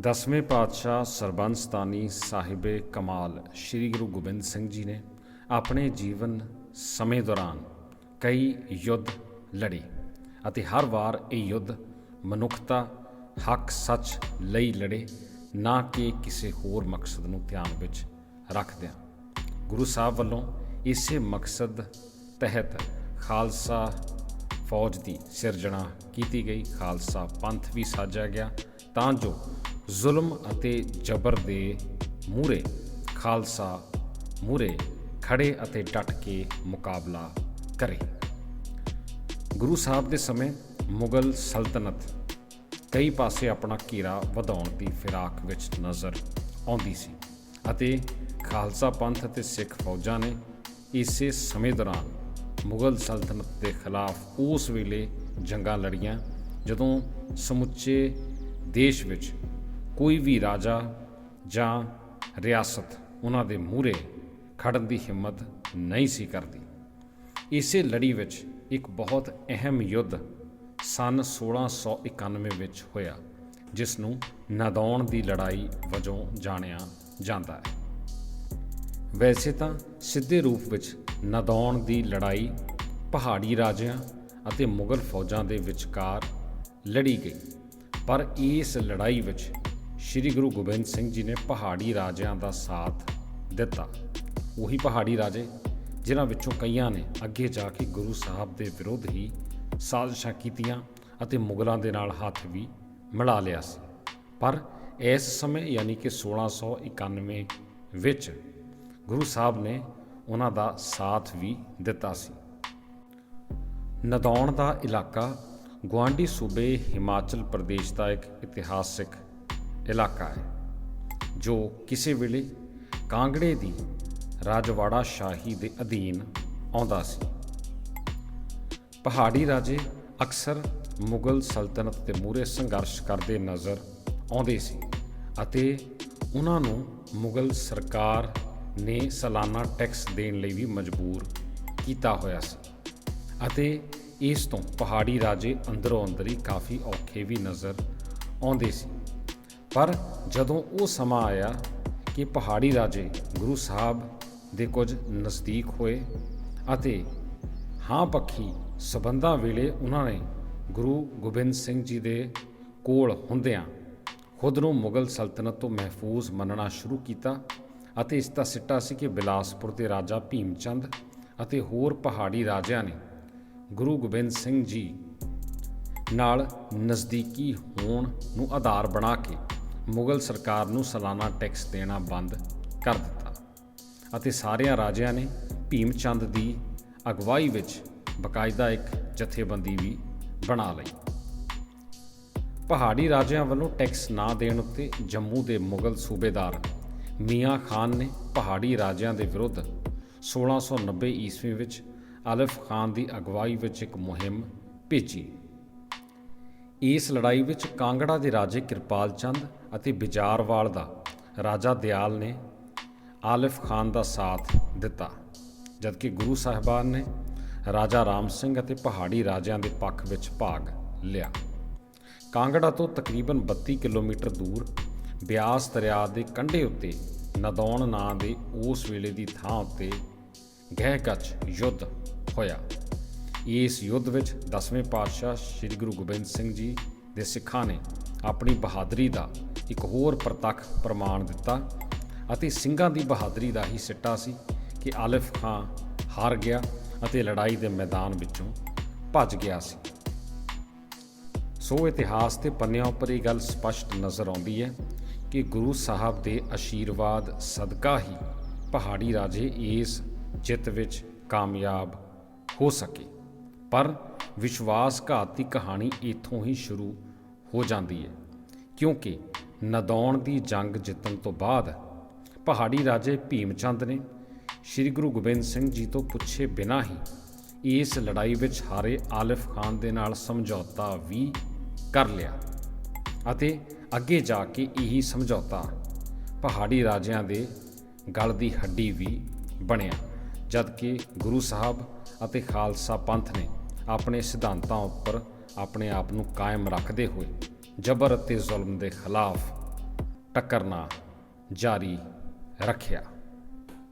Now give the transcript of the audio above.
ਦਸਵੇਂ ਪਾਤਸ਼ਾਹ ਸਰਬੰਸਤਾਨੀ ਸਾਹਿਬੇ ਕਮਾਲ ਸ੍ਰੀ ਗੁਰੂ ਗੋਬਿੰਦ ਸਿੰਘ ਜੀ ਨੇ ਆਪਣੇ ਜੀਵਨ ਸਮੇਂ ਦੌਰਾਨ ਕਈ ਯੁੱਧ ਲੜੇ ਅਤੇ ਹਰ ਵਾਰ ਇਹ ਯੁੱਧ ਮਨੁੱਖਤਾ, ਹੱਕ ਸੱਚ ਲਈ ਲੜੇ, ਨਾ ਕਿ ਕਿਸੇ ਹੋਰ ਮਕਸਦ ਨੂੰ ਧਿਆਨ ਵਿੱਚ ਰੱਖਦਿਆਂ। ਗੁਰੂ ਸਾਹਿਬ ਵੱਲੋਂ ਇਸੇ ਮਕਸਦ ਤਹਿਤ ਖਾਲਸਾ ਫੌਜ ਦੀ ਸਿਰਜਣਾ ਕੀਤੀ ਗਈ। ਖਾਲਸਾ ਪੰਥ ਵੀ ਸਾਜਿਆ ਗਿਆ। ਤਾਂ ਜੋ ਜ਼ੁਲਮ ਅਤੇ ਜ਼ਬਰ ਦੇ ਮੂਰੇ ਖਾਲਸਾ ਮੂਰੇ ਖੜੇ ਅਤੇ ਡਟ ਕੇ ਮੁਕਾਬਲਾ ਕਰੇ। ਗੁਰੂ ਸਾਹਿਬ ਦੇ ਸਮੇਂ ਮੁਗਲ ਸਲਤਨਤ ਕਈ ਪਾਸੇ ਆਪਣਾ ਘੇਰਾ ਵਧਾਉਣ ਦੀ ਫਿਰਾਕ ਵਿੱਚ ਨਜ਼ਰ ਆਉਂਦੀ ਸੀ ਅਤੇ ਖਾਲਸਾ ਪੰਥ ਅਤੇ ਸਿੱਖ ਫੌਜਾਂ ਨੇ ਇਸੇ ਸਮੇਂ ਦੌਰਾਨ ਮੁਗਲ ਸਲਤਨਤ ਦੇ ਖਿਲਾਫ ਉਸ ਵੇਲੇ ਜੰਗਾਂ ਲੜੀਆਂ, ਜਦੋਂ ਸਮੁੱਚੇ ਦੇਸ਼ ਵਿੱਚ ਕੋਈ ਵੀ ਰਾਜਾ ਜਾਂ ਰਿਆਸਤ ਉਹਨਾਂ ਦੇ ਮੂਹਰੇ ਖੜਨ ਦੀ ਹਿੰਮਤ ਨਹੀਂ ਸੀ ਕਰਦੀ। ਇਸੇ ਲੜੀ ਵਿੱਚ ਇੱਕ ਬਹੁਤ ਅਹਿਮ ਯੁੱਧ ਸਨ 1691 ਵਿੱਚ ਹੋਇਆ, ਜਿਸ ਨੂੰ ਨਦੌਣ ਦੀ ਲੜਾਈ ਵਜੋਂ ਜਾਣਿਆ ਜਾਂਦਾ ਹੈ। ਵੈਸੇ ਤਾਂ ਸਿੱਧੇ ਰੂਪ ਵਿੱਚ ਨਦੌਣ ਦੀ ਲੜਾਈ ਪਹਾੜੀ ਰਾਜਿਆਂ ਅਤੇ ਮੁਗਲ ਫੌਜਾਂ ਦੇ ਵਿਚਕਾਰ ਲੜੀ ਗਈ, ਪਰ ਇਸ ਲੜਾਈ ਵਿੱਚ ਸ੍ਰੀ ਗੁਰੂ ਗੋਬਿੰਦ ਸਿੰਘ ਜੀ ਨੇ ਪਹਾੜੀ ਰਾਜਿਆਂ ਦਾ ਸਾਥ ਦਿੱਤਾ। ਉਹੀ ਪਹਾੜੀ ਰਾਜੇ ਜਿਨ੍ਹਾਂ ਵਿੱਚੋਂ ਕਈਆਂ ਨੇ ਅੱਗੇ ਜਾ ਕੇ ਗੁਰੂ ਸਾਹਿਬ ਦੇ ਵਿਰੁੱਧ ਹੀ ਸਾਜ਼ਿਸ਼ਾਂ ਕੀਤੀਆਂ ਅਤੇ ਮੁਗਲਾਂ ਦੇ ਨਾਲ ਹੱਥ ਵੀ ਮਿਲਾ ਲਿਆ ਸੀ। ਪਰ ਇਸ ਸਮੇਂ ਯਾਨੀ ਕਿ 1691 ਵਿੱਚ ਗੁਰੂ ਸਾਹਿਬ ਨੇ ਉਹਨਾਂ ਦਾ ਸਾਥ ਵੀ ਦਿੱਤਾ ਸੀ। ਨਦੌਣ ਦਾ ਇਲਾਕਾ ਗੁਆਂਢੀ ਸੂਬੇ ਹਿਮਾਚਲ ਪ੍ਰਦੇਸ਼ ਦਾ ਇੱਕ ਇਤਿਹਾਸਿਕ ਇਲਾਕਾ ਹੈ, ਜੋ ਕਿਸੇ ਵੇਲੇ ਕਾਂਗੜੇ ਦੀ ਰਾਜਵਾੜਾ ਸ਼ਾਹੀ ਦੇ ਅਧੀਨ ਆਉਂਦਾ ਸੀ। ਪਹਾੜੀ ਰਾਜੇ ਅਕਸਰ ਮੁਗਲ ਸਲਤਨਤ ਦੇ ਮੂਹਰੇ ਸੰਘਰਸ਼ ਕਰਦੇ ਨਜ਼ਰ ਆਉਂਦੇ ਸੀ ਅਤੇ ਉਹਨਾਂ ਨੂੰ ਮੁਗਲ ਸਰਕਾਰ ਨੇ ਸਾਲਾਨਾ ਟੈਕਸ ਦੇਣ ਲਈ ਵੀ ਮਜਬੂਰ ਕੀਤਾ ਹੋਇਆ ਸੀ ਅਤੇ ਇਸ ਤੋਂ ਪਹਾੜੀ ਰਾਜੇ ਅੰਦਰੋਂ ਅੰਦਰ ਹੀ ਕਾਫੀ ਔਖੇ ਵੀ ਨਜ਼ਰ ਆਉਂਦੇ ਸੀ। ਪਰ ਜਦੋਂ ਉਹ ਸਮਾਂ ਆਇਆ ਕਿ ਪਹਾੜੀ ਰਾਜੇ ਗੁਰੂ ਸਾਹਿਬ ਦੇ ਕੁਝ ਨਜ਼ਦੀਕ ਹੋਏ ਅਤੇ ਹਾਂ ਪੱਖੀ ਸਬੰਧਾਂ ਵੇਲੇ ਉਹਨਾਂ ਨੇ ਗੁਰੂ ਗੋਬਿੰਦ ਸਿੰਘ ਜੀ ਦੇ ਕੋਲ ਹੁੰਦਿਆਂ ਖੁਦ ਨੂੰ ਮੁਗਲ ਸਲਤਨਤ ਤੋਂ ਮਹਿਫੂਜ਼ ਮੰਨਣਾ ਸ਼ੁਰੂ ਕੀਤਾ ਅਤੇ ਇਸ ਦਾ ਸਿੱਟਾ ਸੀ ਕਿ ਬਿਲਾਸਪੁਰ ਦੇ ਰਾਜਾ ਭੀਮ ਚੰਦ ਅਤੇ ਹੋਰ ਪਹਾੜੀ ਰਾਜਿਆਂ ਨੇ ਗੁਰੂ ਗੋਬਿੰਦ ਸਿੰਘ ਜੀ ਨਾਲ ਨਜ਼ਦੀਕੀ ਹੋਣ ਨੂੰ ਆਧਾਰ ਬਣਾ ਕੇ ਮੁਗਲ ਸਰਕਾਰ ਨੂੰ ਸਾਲਾਨਾ ਟੈਕਸ ਦੇਣਾ ਬੰਦ ਕਰ ਦਿੱਤਾ ਅਤੇ ਸਾਰਿਆਂ ਰਾਜਿਆਂ ਨੇ ਭੀਮ ਚੰਦ ਦੀ ਅਗਵਾਈ ਵਿੱਚ ਬਕਾਇਦਾ ਇੱਕ ਜਥੇਬੰਦੀ ਵੀ ਬਣਾ ਲਈ। ਪਹਾੜੀ ਰਾਜਿਆਂ ਵੱਲੋਂ ਟੈਕਸ ਨਾ ਦੇਣ ਉੱਤੇ ਜੰਮੂ ਦੇ ਮੁਗਲ ਸੂਬੇਦਾਰ ਮੀਆਂ ਖਾਨ ਨੇ ਪਹਾੜੀ ਰਾਜਿਆਂ ਦੇ ਵਿਰੁੱਧ 1690 ਈਸਵੀ ਵਿੱਚ ਆਲਿਫ ਖਾਨ ਦੀ ਅਗਵਾਈ ਵਿੱਚ ਇੱਕ ਮੁਹਿੰਮ ਭੇਜੀ। ਇਸ ਲੜਾਈ ਵਿੱਚ ਕਾਂਗੜਾ ਦੇ ਰਾਜੇ ਕਿਰਪਾਲ ਚੰਦ ਅਤੇ ਬਿਜਾਰਵਾਲ ਦਾ ਰਾਜਾ ਦਿਆਲ ਨੇ ਆਲਿਫ ਖਾਨ ਦਾ ਸਾਥ ਦਿੱਤਾ, ਜਦਕਿ ਗੁਰੂ ਸਾਹਿਬਾਨ ਨੇ ਰਾਜਾ ਰਾਮ ਸਿੰਘ ਅਤੇ ਪਹਾੜੀ ਰਾਜਿਆਂ ਦੇ ਪੱਖ ਵਿੱਚ ਭਾਗ ਲਿਆ। ਕਾਂਗੜਾ ਤੋਂ ਤਕਰੀਬਨ 32 ਕਿਲੋਮੀਟਰ ਦੂਰ ਬਿਆਸ ਦਰਿਆ ਦੇ ਕੰਢੇ ਉੱਤੇ ਨਦੌਣ ਨਾਂ ਦੇ ਉਸ ਵੇਲੇ ਦੀ ਥਾਂ ਉੱਤੇ ਗਹਿ-ਗੱਚ ਯੁੱਧ ਹੋਇਆ। ਇਸ ਯੁੱਧ ਵਿੱਚ 10ਵੇਂ ਪਾਤਸ਼ਾਹ ਸ੍ਰੀ ਗੁਰੂ ਗੋਬਿੰਦ ਸਿੰਘ ਜੀ ਦੇ ਸਿੱਖਾਂ ਨੇ ਆਪਣੀ ਬਹਾਦਰੀ ਦਾ ਇੱਕ ਹੋਰ ਪ੍ਰਤੱਖ ਪ੍ਰਮਾਣ ਦਿੱਤਾ ਅਤੇ ਸਿੰਘਾਂ ਦੀ ਬਹਾਦਰੀ ਦਾ ਹੀ ਸਿੱਟਾ ਸੀ ਕਿ ਆਲਿਫ ਖਾਂ ਹਾਰ ਗਿਆ ਅਤੇ ਲੜਾਈ ਦੇ ਮੈਦਾਨ ਵਿੱਚੋਂ ਭੱਜ ਗਿਆ ਸੀ। ਸੋ ਇਤਿਹਾਸ ਦੇ ਪੰਨਿਆਂ ਉੱਪਰ ਇਹ ਗੱਲ ਸਪਸ਼ਟ ਨਜ਼ਰ ਆਉਂਦੀ ਹੈ ਕਿ ਗੁਰੂ ਸਾਹਿਬ ਦੇ ਅਸ਼ੀਰਵਾਦ ਸਦਕਾ ਹੀ ਪਹਾੜੀ ਰਾਜੇ ਇਸ ਜਿੱਤ ਵਿੱਚ ਕਾਮਯਾਬ ਹੋ ਸਕੇ। ਪਰ ਵਿਸ਼ਵਾਸਘਾਤ ਦੀ ਕਹਾਣੀ ਇੱਥੋਂ ਹੀ ਸ਼ੁਰੂ ਹੋ ਜਾਂਦੀ ਹੈ ਕਿਉਂਕਿ ਨਦੌਣ ਦੀ ਜੰਗ ਜਿੱਤਣ ਤੋਂ ਬਾਅਦ ਪਹਾੜੀ ਰਾਜੇ ਭੀਮ ਚੰਦ ਨੇ ਸ੍ਰੀ ਗੁਰੂ ਗੋਬਿੰਦ ਸਿੰਘ ਜੀ ਤੋਂ ਪੁੱਛੇ ਬਿਨਾਂ ਹੀ ਇਸ ਲੜਾਈ ਵਿੱਚ ਹਾਰੇ ਆਲਿਫ ਖਾਨ ਦੇ ਨਾਲ ਸਮਝੌਤਾ ਵੀ ਕਰ ਲਿਆ ਅਤੇ ਅੱਗੇ ਜਾ ਕੇ ਇਹੀ ਸਮਝੌਤਾ ਪਹਾੜੀ ਰਾਜਿਆਂ ਦੇ ਗਲ ਦੀ ਹੱਡੀ ਵੀ ਬਣਿਆ, ਜਦਕਿ ਗੁਰੂ ਸਾਹਿਬ ਅਤੇ ਖਾਲਸਾ ਪੰਥ ਨੇ ਆਪਣੇ ਸਿਧਾਂਤਾਂ ਉੱਪਰ ਆਪਣੇ ਆਪ ਨੂੰ ਕਾਇਮ ਰੱਖਦੇ ਹੋਏ ਜਬਰ ਅਤੇ ਜ਼ੁਲਮ ਦੇ ਖਿਲਾਫ ਟੱਕਰਨਾ ਜਾਰੀ ਰੱਖਿਆ।